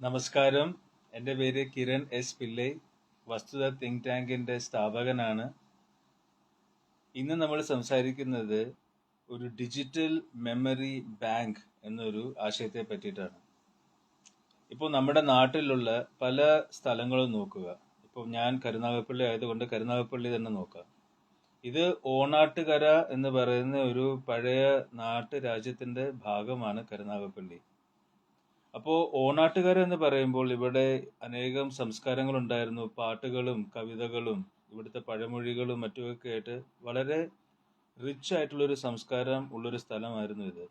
നമസ്കാരം. എന്റെ പേര് കിരൺ എസ് പിള്ളൈ വസ്തുത തിങ്ക് ടാങ്കിന്റെ സ്ഥാപകനാണ്. ഇന്ന് നമ്മൾ സംസാരിക്കുന്നത് ഒരു ഡിജിറ്റൽ മെമ്മറി ബാങ്ക് എന്നൊരു ആശയത്തെ പറ്റിയിട്ടാണ്. ഇപ്പോൾ നമ്മുടെ നാട്ടിലുള്ള പല സ്ഥലങ്ങളും നോക്കുക. ഇപ്പോൾ ഞാൻ കരുനാഗപ്പള്ളി ആയതുകൊണ്ട് കരുനാഗപ്പള്ളി തന്നെ നോക്കാം. ഇത് ഓണാട്ടുകര എന്ന് പറയുന്ന ഒരു പഴയ നാട്ടു രാജ്യത്തിന്റെ ഭാഗമാണ് കരുനാഗപ്പള്ളി. അപ്പോൾ ഓണാട്ടുകര എന്ന് പറയുമ്പോൾ ഇവിടെ അനേകം സംസ്കാരങ്ങൾ ഉണ്ടായിരുന്നു പാട്ടുകളും കവിതകളും ഇവിടുത്തെ പഴമൊഴികളും മറ്റുമൊക്കെ ആയിട്ട് വളരെ റിച്ച് ആയിട്ടുള്ള ഒരു സംസ്കാരം ഉള്ളൊരു സ്ഥലമായിരുന്നു ഇത്.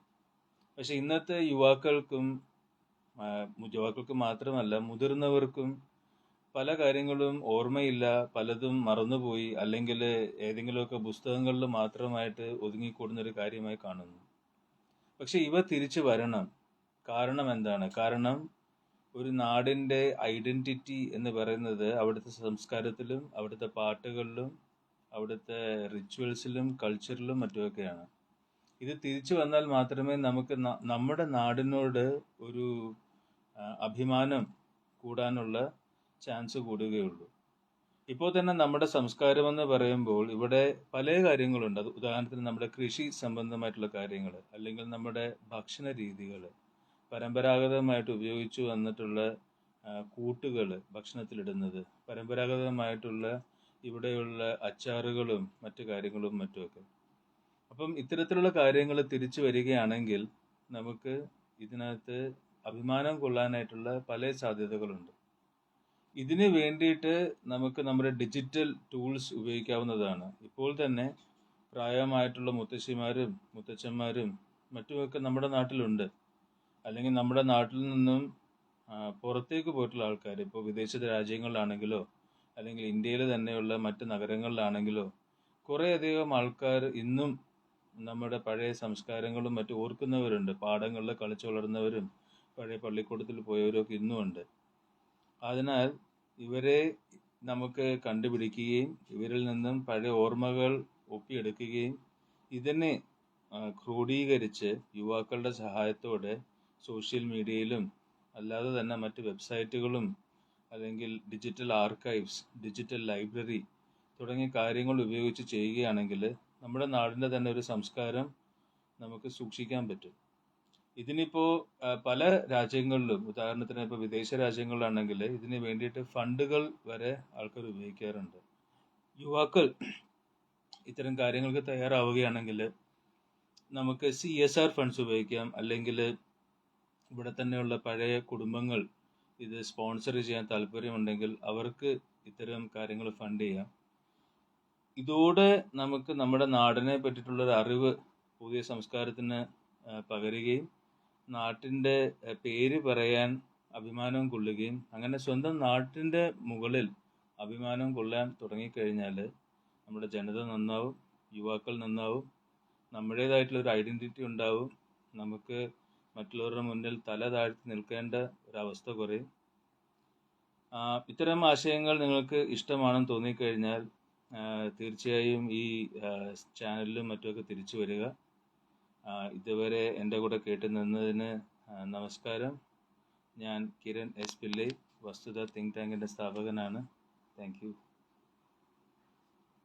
പക്ഷെ ഇന്നത്തെ യുവാക്കൾക്കും യുവാക്കൾക്ക് മാത്രമല്ല മുതിർന്നവർക്കും പല കാര്യങ്ങളും ഓർമ്മയില്ല. പലതും മറന്നുപോയി. അല്ലെങ്കിൽ ഏതെങ്കിലുമൊക്കെ പുസ്തകങ്ങളിൽ മാത്രമായിട്ട് ഒതുങ്ങിക്കൂടുന്ന ഒരു കാര്യമായി കാണുന്നു. പക്ഷെ ഇവ തിരിച്ചു വരണം. കാരണം എന്താണ്? കാരണം ഒരു നാടിന്റെ ഐഡന്റിറ്റി എന്ന് പറയുന്നത് അവിടുത്തെ സംസ്കാരത്തിലും അവിടുത്തെ പാട്ടുകളിലും അവിടുത്തെ റിച്വൽസിലും കൾച്ചറിലും മറ്റുമൊക്കെയാണ്. ഇത് തിരിച്ചു വന്നാൽ മാത്രമേ നമുക്ക് നമ്മുടെ നാടിനോട് ഒരു അഭിമാനം കൂടാനുള്ള ചാൻസ് കൂടുകയുള്ളൂ. ഇപ്പോൾ തന്നെ നമ്മുടെ സംസ്കാരം എന്ന് പറയുമ്പോൾ ഇവിടെ പല കാര്യങ്ങളുണ്ട്. അത് ഉദാഹരണത്തിന് നമ്മുടെ കൃഷി സംബന്ധമായിട്ടുള്ള കാര്യങ്ങൾ അല്ലെങ്കിൽ നമ്മുടെ ഭക്ഷണ രീതികൾ പരമ്പരാഗതമായിട്ട് ഉപയോഗിച്ചു വന്നിട്ടുള്ള കൂട്ടുകൾ ഭക്ഷണത്തിലിടുന്നത്. പരമ്പരാഗതമായിട്ടുള്ള ഇവിടെയുള്ള അച്ചാറുകളും മറ്റു കാര്യങ്ങളും മറ്റുമൊക്കെ. അപ്പം ഇത്തരത്തിലുള്ള കാര്യങ്ങൾ തിരിച്ചു വരികയാണെങ്കിൽ നമുക്ക് ഇതിനകത്ത് അഭിമാനം കൊള്ളാനായിട്ടുള്ള പല സാധ്യതകളുണ്ട്. ഇതിന് വേണ്ടിയിട്ട് നമുക്ക് നമ്മുടെ ഡിജിറ്റൽ ടൂൾസ് ഉപയോഗിക്കാവുന്നതാണ്. ഇപ്പോൾ തന്നെ പ്രായമായിട്ടുള്ള മുത്തശ്ശിമാരും മുത്തച്ഛന്മാരും മറ്റുമൊക്കെ നമ്മുടെ നാട്ടിലുണ്ട്. അല്ലെങ്കിൽ നമ്മുടെ നാട്ടിൽ നിന്നും പുറത്തേക്ക് പോയിട്ടുള്ള ആൾക്കാർ ഇപ്പോൾ വിദേശ രാജ്യങ്ങളിലാണെങ്കിലോ അല്ലെങ്കിൽ ഇന്ത്യയിൽ തന്നെയുള്ള മറ്റ് നഗരങ്ങളിലാണെങ്കിലോ കുറേയധികം ആൾക്കാർ ഇന്നും നമ്മുടെ പഴയ സംസ്കാരങ്ങളും മറ്റും ഓർക്കുന്നവരുണ്ട്. പാടങ്ങളിൽ കളിച്ചു വളർന്നവരും പഴയ പള്ളിക്കൂടത്തിൽ പോയവരൊക്കെ ഇന്നും ഉണ്ട് അതിനാൽ ഇവരെ നമുക്ക് കണ്ടുപിടിക്കുകയും ഇവരിൽ നിന്നും പഴയ ഓർമ്മകൾ ഒപ്പിയെടുക്കുകയും ഇതിനെ ക്രോഡീകരിച്ച് യുവാക്കളുടെ സഹായത്തോടെ സോഷ്യൽ മീഡിയയിലും അല്ലാതെ തന്നെ മറ്റ് വെബ്സൈറ്റുകളും അല്ലെങ്കിൽ ഡിജിറ്റൽ ആർക്കൈവ്സ് ഡിജിറ്റൽ ലൈബ്രറി തുടങ്ങിയ കാര്യങ്ങൾ ഉപയോഗിച്ച് ചെയ്യുകയാണെങ്കിൽ നമ്മുടെ നാടിന്റെ തന്നെ ഒരു സംസ്കാരം നമുക്ക് സൂക്ഷിക്കാൻ പറ്റും. ഇതിനിപ്പോ പല രാജ്യങ്ങളിലും ഉദാഹരണത്തിന് ഇപ്പോൾ വിദേശ രാജ്യങ്ങളിലാണെങ്കിൽ ഇതിന് വേണ്ടിയിട്ട് ഫണ്ടുകൾ വരെ ആൾക്കാർ ഉപയോഗിക്കാറുണ്ട്. യുവാക്കൾ ഇത്തരം കാര്യങ്ങൾക്ക് തയ്യാറാവുകയാണെങ്കിൽ നമുക്ക് സി എസ് ആർ ഫണ്ട്സ് ഉപയോഗിക്കാം. അല്ലെങ്കിൽ ഇവിടെ തന്നെയുള്ള പഴയ കുടുംബങ്ങൾ ഇത് സ്പോൺസർ ചെയ്യാൻ താല്പര്യമുണ്ടെങ്കിൽ അവർക്ക് ഇത്തരം കാര്യങ്ങൾ ഫണ്ട് ചെയ്യാം. ഇതോടെ നമുക്ക് നമ്മുടെ നാടിനെ പറ്റിയിട്ടുള്ള ഒരു അറിവ് പുതിയ സംസ്കാരത്തിന് പകരുകയും നാട്ടിന്റെ പേര് പറയാൻ അഭിമാനം കൊള്ളുകയും അങ്ങനെ സ്വന്തം നാട്ടിന്റെ മുകളിൽ അഭിമാനം കൊള്ളാൻ തുടങ്ങിക്കഴിഞ്ഞാൽ നമ്മുടെ ജനത നന്നാവും യുവാക്കൾ നന്നാവും നമ്മുടേതായിട്ടുള്ള ഒരു ഐഡന്റിറ്റി ഉണ്ടാവും നമുക്ക് മറ്റുള്ളവരുടെ മുന്നിൽ തല താഴ്ത്തി നിൽക്കേണ്ട ഒരവസ്ഥ കുറയും. ഇത്തരം ആശയങ്ങൾ നിങ്ങൾക്ക് ഇഷ്ടമാണെന്ന് തോന്നിക്കഴിഞ്ഞാൽ തീർച്ചയായും ഈ ചാനലിലും മറ്റുമൊക്കെ തിരിച്ചു വരിക. ഇതുവരെ എന്റെ കൂടെ കേട്ട് നിന്നതിന് നമസ്കാരം. ഞാൻ കിരൺ എസ് പിള്ളൈ വസ്തുത തിങ്ക് ടാങ്കിന്റെ സ്ഥാപകനാണ്. താങ്ക്